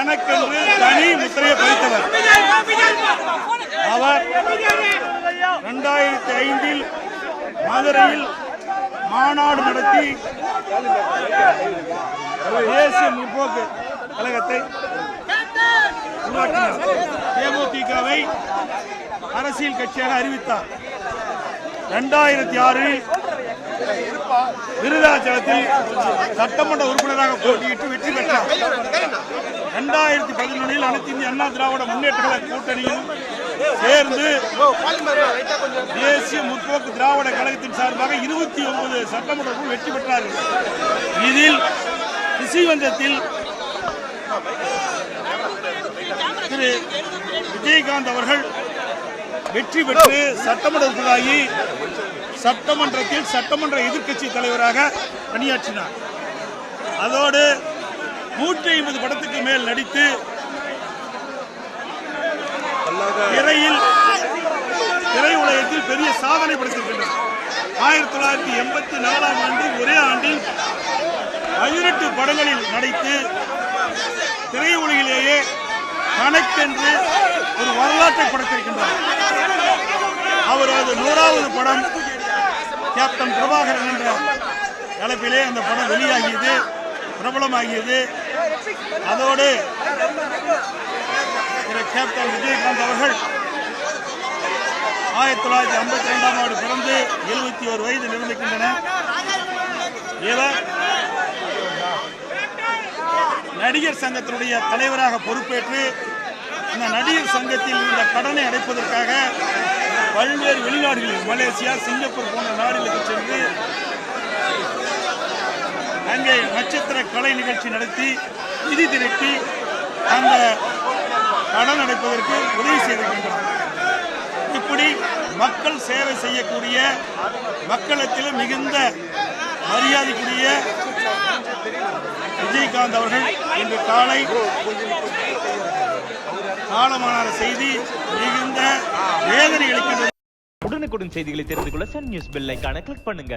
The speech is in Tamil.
தனக்கென்று தனி முத்திரையை பதித்தவர். அவர் இரண்டாயிரத்தி ஐந்தில் மதுரையில் மாநாடு நடத்தி தேசிய முற்போக்கு கழகத்தை உருவாக்கினார். தேமுதிகவை அரசியல் கட்சியாக அறிவித்தார். இரண்டாயிரத்தி ஆறில் விருதாச்சலத்தில் சட்டமன்ற உறுப்பினராக போட்டியிட்டு வெற்றி பெற்றார். ரெண்டாயிரத்தி பதினொன்றில் அனைத்து இந்திய அண்ணா திராவிட முன்னேற்ற கழக சேர்ந்து தேசிய முற்போக்கு திராவிட கழகத்தின் சார்பாக இருபத்தி ஒன்பது சட்டமன்றமும் வெற்றி பெற்றார்கள். இதில் ரிஷிவந்தத்தில் திரு விஜயகாந்த் அவர்கள் வெற்றி பெற்று சட்டமன்றத்திலாகி சட்டமன்றத்தில் சட்டமன்ற எதிர்க்கட்சி தலைவராக பணியாற்றினார். அதோடு நூற்றி ஐம்பது படத்துக்கு மேல் நடித்து திரையில் திரையுலகத்தில் பெரிய சாதனை படைத்திருக்கின்றார். ஆயிரத்தி தொள்ளாயிரத்தி எண்பத்தி நாலாம் ஆண்டு ஒரே ஆண்டில் பதினெட்டு படங்களில் நடித்து திரையுலகிலேயே தனக்கென்று ஒரு வரலாற்றை படைத்திருக்கின்றார். அவரது நூறாவது படம் கேப்டன் பிரபாகரன் என்ற தலைப்பிலே அந்த படம் வெளியாகியது. பிரபலமாகியது. அதோடு திரு கேப்டன் விஜயகாந்த் அவர்கள் ஆயிரத்தி தொள்ளாயிரத்தி ஐம்பத்தி ரெண்டாம் ஆண்டு பிறந்து எழுபத்தி ஒரு வயது நிர்ணயிக்கின்றன. இவர் நடிகர் சங்கத்தினுடைய தலைவராக பொறுப்பேற்று இந்த நடிகர் சங்கத்தில் இந்த கடனை அடைப்பதற்காக பல்வேறு வெளிநாடுகளில் மலேசியா சிங்கப்பூர் போன்ற நாடுகளுக்கு சென்று அங்கே நட்சத்திர கலை நிகழ்ச்சி நடத்தி நிதி திரட்டி அந்த கடன் அடைப்பதற்கு உதவி செய்திருக்கின்றனர் இப்படி மக்கள் சேவை செய்யக்கூடிய மக்களத்தில் மிகுந்த மரியாதைக்குரிய விஜயகாந்த் அவர்கள் இன்று காலை காலமான செய்தி மிகுந்த வேதனை அளிக்கின்றது. உடனுக்குடன் செய்திகளை தெரிந்து கொள்ள சன் நியூஸ் பெல் ஐகானை கிளிக் பண்ணுங்க.